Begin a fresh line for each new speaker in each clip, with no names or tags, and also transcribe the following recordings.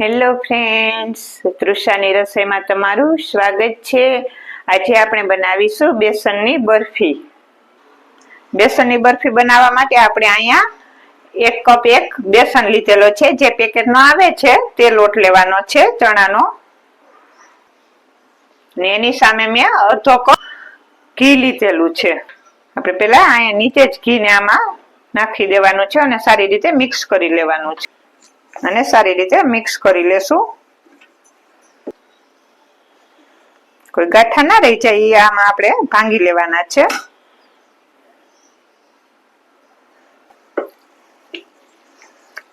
Hello friends તૃષાની રસોઈમાં તમારું સ્વાગત છે. આજે આપણે બનાવીશું બેસનની બરફી. બેસનની બરફી બનાવવા માટે આપણે અહીંયા એક કપ એક બેસન લીધેલો છે. જે પેકેટનો આવે છે, તે લોટ લેવાનો છે ચણાનો. ને એની સામે મેં અડધો કપ ઘી લીધેલું છે. આપણે પેલા અહીંયા નીચે જ ઘીને આમાં નાખી દેવાનું છે અને સારી રીતે મિક્સ કરી લેવાનું છે. અને સારી રીતે મિક્સ કરી લેશું. કોઈ ગાંઠા ના રહી જાય એ આમાં આપણે ભાંગી લેવાના છે.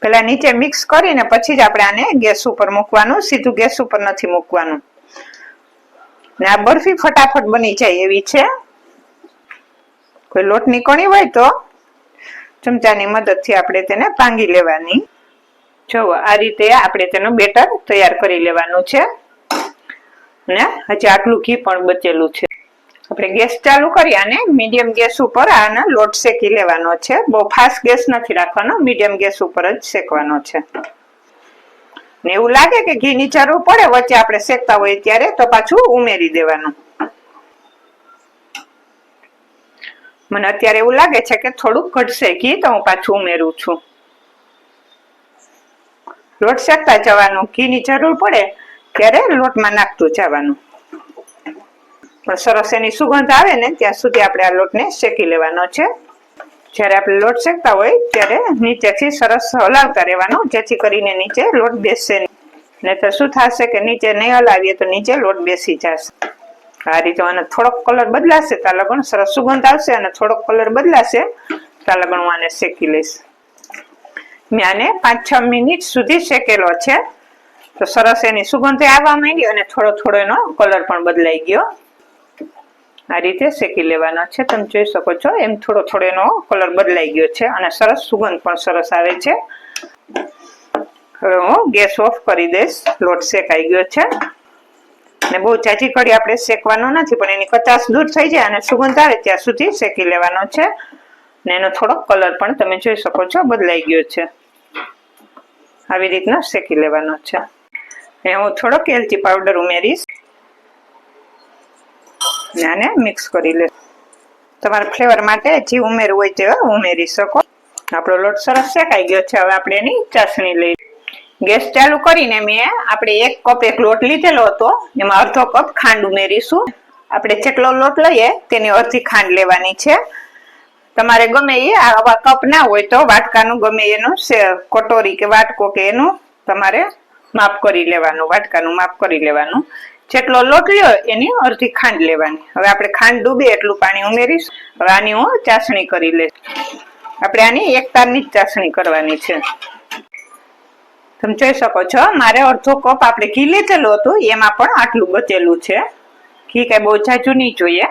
પેલા નીચે મિક્સ કરીને પછી જ આપણે આને ગેસ ઉપર મૂકવાનું, સીધું ગેસ ઉપર નથી મૂકવાનું. ને આ બરફી ફટાફટ બની જાય એવી છે. કોઈ લોટની કણી હોય તો ચમચાની મદદથી આપણે તેને ભાંગી લેવાની. જો, આ રીતે આપણે તેનું બેટર તૈયાર કરી લેવાનું છે. ને હજી આટલું ઘી પણ બચેલું છે. આપણે ગેસ ચાલુ કરી અને મીડિયમ ગેસ ઉપર આને લોટ શેકી લેવાનો છે. બહુ ફાસ્ટ ગેસ નથી રાખવાનો, મીડિયમ ગેસ ઉપર જ શેકવાનો છે. ને એવું લાગે કે ઘીની જરૂર પડે, વચ્ચે આપણે શેકતા હોય ત્યારે તો પાછું ઉમેરી દેવાનું. મને અત્યારે એવું લાગે છે કે થોડુંક ઘટશે ઘી, તો હું પાછું ઉમેરું છું. લોટ શેકતા જવાનું, ઘીની જરૂર પડે ત્યારે લોટમાં નાખતું જવાનું. પણ સરસ એની સુગંધ આવે ને ત્યાં સુધી આપણે આ લોટને શેકી લેવાનો છે. જ્યારે આપણે લોટ શેકતા હોય ત્યારે નીચેથી સરસ હલાવતા રહેવાનું, જેથી કરીને નીચે લોટ બેસશે નહીં. તો શું થશે કે નીચે નહીં હલાવીએ તો નીચે લોટ બેસી જશે. આ રીતે આને થોડોક કલર બદલાશે ત્યાં લગણ સરસ સુગંધ આવશે અને થોડોક કલર બદલાશે ત્યાં લગણ હું આને શેકી લઈશ. મેં આને પાંચ છ મિનિટ સુધી શેકેલો છે. તો સરસ એની સુગંધ આવવા માંડી અને થોડો થોડો એનો કલર પણ બદલાઈ ગયો. આ રીતે શેકી લેવાનો છે. તમે જોઈ શકો છો એમ થોડો થોડો એનો કલર બદલાઈ ગયો છે અને સરસ સુગંધ પણ સરસ આવે છે. હવે હું ગેસ ઓફ કરી દઈશ. લોટ શેકાઈ ગયો છે. ને બહુ ચાચી કડી આપણે શેકવાનો નથી, પણ એની કચાશ દૂર થઈ જાય અને સુગંધ આવે ત્યાં સુધી શેકી લેવાનો છે. ને એનો થોડોક કલર પણ તમે જોઈ શકો છો, બદલાઈ ગયો છે. આવી રીતના શેકી લેવાનો છે. એ હું થોડોક એલચી પાવડર ઉમેરીશ. ને આને મિક્સ કરી લે. તમારા ફ્લેવર માટે જે ઉમેરવું હોય તે ઉમેરી શકો. આપણો લોટ સરસ શેકાઈ ગયો છે, હવે આપણે એની ચાસણી લઈ. ગેસ ચાલુ કરીને મેં આપણે એક કપ એક લોટ લીધેલો હતો. એમાં અડધો કપ ખાંડ ઉમેરીશું. આપણે જેટલો લોટ લઈએ તેની અડધી ખાંડ લેવાની છે. તમારે ગમે એ આવા કપ ના હોય તો વાટકાનું ગમે એનું કટોરી કે વાટકો કે એનું તમારે માપ કરી લેવાનું, વાટકાનું માપ કરી લેવાનું. જેટલો લોટ લ્યો એની અડધી ખાંડ લેવાની. હવે આપણે ખાંડ ડૂબે એટલું પાણી ઉમેરીશ. હવે આની હું ચાસણી કરી લઈશ. આપણે આની એક તારની જ ચાસણી કરવાની છે. તમે જોઈ શકો છો, મારે અડધો કપ આપણે ઘી લીધેલું હતું, એમાં પણ આટલું બચેલું છે. ઘી કઈ બહુ જાજુ નહીં જોઈએ.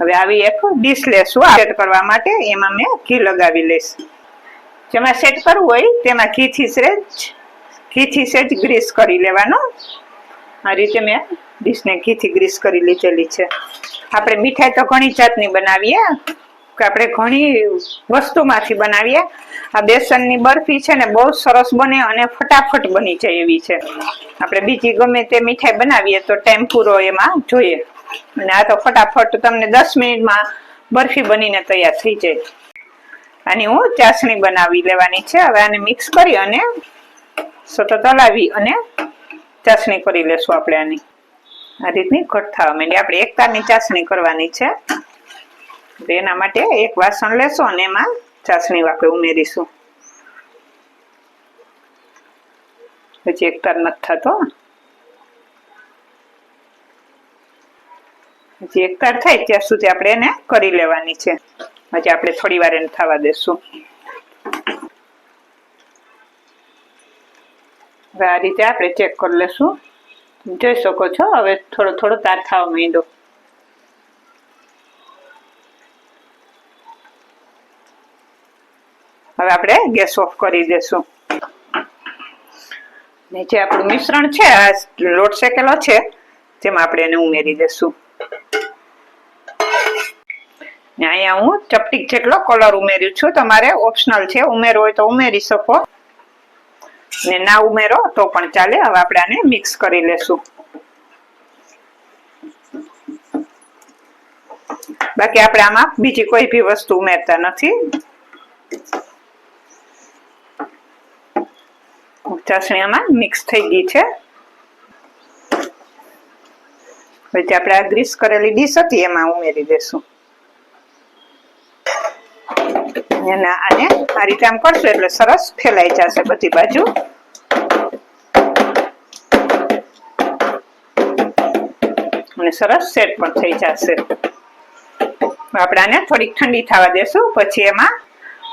હવે આવી એક ડીશ લેશું સેટ કરવા માટે એમાં મેં ઘી લગાવી લઈશ. જેમાં સેટ કરવું હોય તેમાં ઘીથી સેજ ઘીથી સેજ ગ્રીસ કરી લેવાનો. આ રીતે મેં ડીશને ઘીથી ગ્રીસ કરી લીધેલી છે. આપણે મીઠાઈ તો ઘણી જાતની બનાવીએ, કે આપણે ઘણી વસ્તુમાંથી બનાવીએ. આ બેસનની બરફી છે ને બહુ સરસ બને અને ફટાફટ બની જાય એવી છે. આપણે બીજી ગમે તે મીઠાઈ બનાવીએ તો ટાઈમ પૂરો એમાં જોઈએ. અને આ તો ફટાફટ તમને દસ મિનિટમાં બરફી બનીને તૈયાર થઈ જાય. આની હું ચાસણી બનાવી લેવાની છે. હવે આને મિક્સ કરી અને સતત હલાવી અને ચાસણી કરી લેશું આપણે આની. આ રીતની ઘટ થવા માંડી. આપણે એક તારની ચાસણી કરવાની છે. એના માટે એક વાસણ લેશું અને એમાં ચાસણી આપણે ઉમેરીશું. પછી એક તાર નથી થતો. હજી એકઠા થાય ત્યાં સુધી આપણે એને કરી લેવાની છે. હજી આપણે થોડી વાર એને થવા દેશું. હવે આ રીતે આપણે ચેક કરી લેશું. જોઈ શકો છો, હવે થોડો થોડો તાર થવા માંડો હવે આપણે ગેસ ઓફ કરી દેશું. ને જે આપણું મિશ્રણ છે, આ લોટ શેકેલો છે, તેમાં આપણે એને ઉમેરી દેશું. અહીંયા હું ચપટીક જેટલો કલર ઉમેર્યું છું. તમારે ઓપ્શનલ છે. ઉમેરવો હોય તો ઉમેરી શકો. ને ના ઉમેરો તો પણ ચાલે. હવે આપણે આને મિક્સ કરી લેશું. બાકી આપણે આમાં બીજી કોઈ બી વસ્તુ ઉમેરતા નથી. ચાસણી આમાં મિક્સ થઈ ગઈ છે. પછી આપણે આ ગ્રીસ કરેલી ડીશ હતી એમાં ઉમેરી દેશું. અને આને. આ રીતે આમ કરશું એટલે સરસ ફેલાઈ જશે બધી બાજુ. અને સરસ સેટ પણ થઈ જશે. આપણે આને થોડીક ઠંડી થવા દેશું, પછી એમાં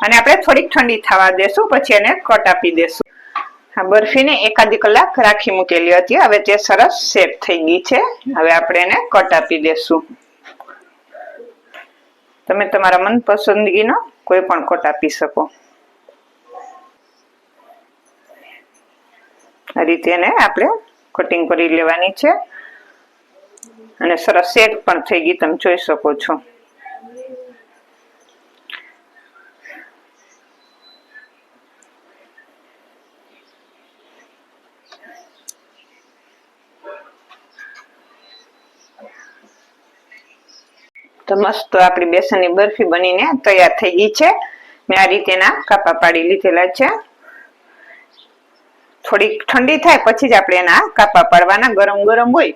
અને આપણે થોડીક ઠંડી થવા દેશું, પછી એને કટ આપી દેશું. આ બરફીને એકાદી કલાક રાખી મૂકેલી હતી. હવે તે સરસ સેટ થઈ ગઈ છે. હવે આપણે એને કટ આપી દેશું. તમે તમારા મનપસંદગીનો કોઈ પણ કટ આપી શકો. આ રીતે એને આપણે કટિંગ કરી લેવાની છે. અને સરસ સેટ પણ થઈ ગઈ, તમે જોઈ શકો છો. મસ્ત આપણી બેસનની બરફી બનીને તૈયાર થઈ ગઈ છે. મેં આ રીતેના કાપા પાડી લીધેલા છે. થોડીક ઠંડી થાય પછી જ આપણે એના કાપા પાડવાના, ગરમ ગરમ હોય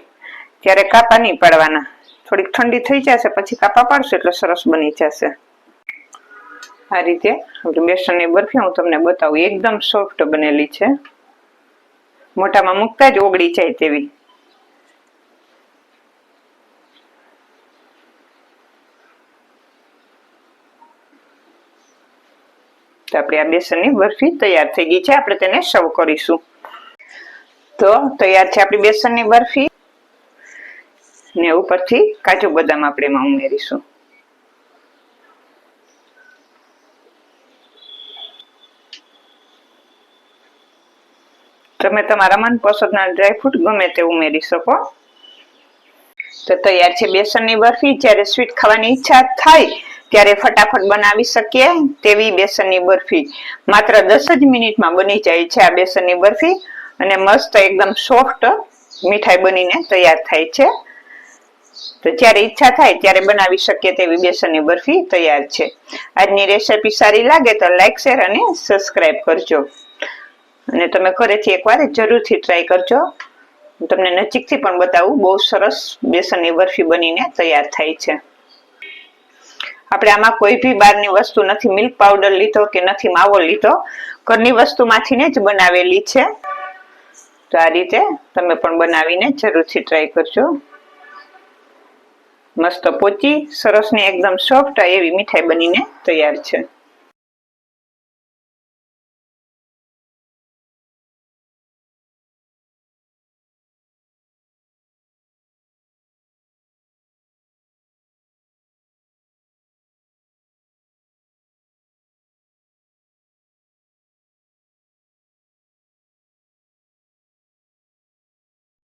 ત્યારે કાપા નહીં પાડવાના. થોડીક ઠંડી થઈ જશે પછી કાપા પાડશું એટલે સરસ બની જશે. આ રીતે બેસનની બરફી હું તમને બતાવું, એકદમ સોફ્ટ બનેલી છે. મોટામાં મૂકતા જ ઓગળી જાય તેવી. આપણી આ બેસનની બરફી તૈયાર થઈ ગઈ છે. આપણે તેને સર્વ કરીશું. તો તૈયાર છે આપણી બેસનની બરફી. ને ઉપરથી કાજુ બદામ આપણે એમાં ઉમેરીશું. તમે તમારા મનપસંદના ડ્રાયફ્રૂટ ગમે તે ઉમેરી શકો. તો તૈયાર છે બેસનની બરફી. જ્યારે સ્વીટ ખાવાની ઈચ્છા થાય ત્યારે ફટાફટ બનાવી શકીએ તેવી બેસનની બરફી. માત્ર દસ જ મિનિટમાં બની જાય છે આ બેસનની બરફી. અને મસ્ત એકદમ સોફ્ટ મીઠાઈ બનીને તૈયાર થાય છે. તો જ્યારે ઈચ્છા થાય ત્યારે બનાવી શકીએ તેવી બેસનની બરફી તૈયાર છે. આજની રેસિપી સારી લાગે તો લાઈક, શેર અને સબસ્ક્રાઈબ કરજો. અને તમે ઘરેથી એકવાર જરૂરથી ટ્રાય કરજો. તમને નજીકથી પણ બતાવું, બહુ સરસ બેસનની બરફી બનીને તૈયાર થાય છે. આપણે આમાં કોઈ બી બહારની વસ્તુ નથી. મિલ્ક પાવડર લીધો કે નથી, માવો લીધો, ઘરની વસ્તુમાંથી જ બનાવેલી છે. તો આ રીતે તમે પણ બનાવીને જરૂરથી ટ્રાય કરજો. મસ્ત પોચી, સરસ ને એકદમ સોફ્ટ એવી મીઠાઈ બનીને તૈયાર છે.